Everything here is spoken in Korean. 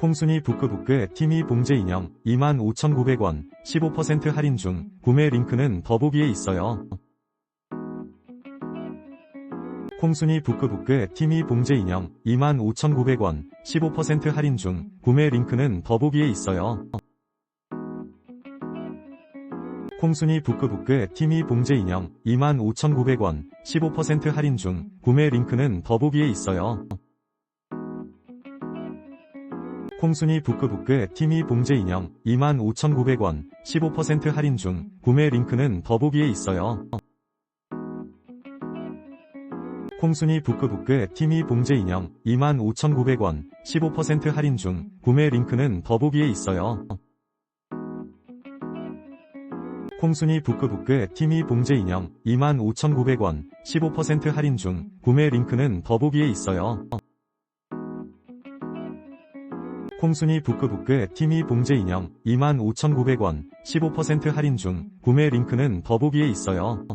콩순이 부끄부끄 티미 봉제 인형 25,900원 15% 할인 중 구매 링크는 더보기에 있어요. 콩순이 부끄부끄 티미 봉제 인형 25,900원 15% 할인 중 구매 링크는 더보기에 있어요. 콩순이 부끄부끄 티미 봉제 인형 25,900원 15% 할인 중 구매 링크는 더보기에 있어요. 콩순이 부끄부끄 티미 봉제 인형 25,900원 15% 할인 중 구매 링크는 더보기에 있어요. 콩순이 부끄부끄 티미 봉제 인형 25,900원 15% 할인 중 구매 링크는 더보기에 있어요. 콩순이 부끄부끄 티미 봉제 인형 25,900원 15% 할인 중 구매 링크는 더보기에 있어요. 콩순이 부끄부끄 티미 봉제 인형 25,900원 15% 할인 중 구매 링크는 더보기에 있어요.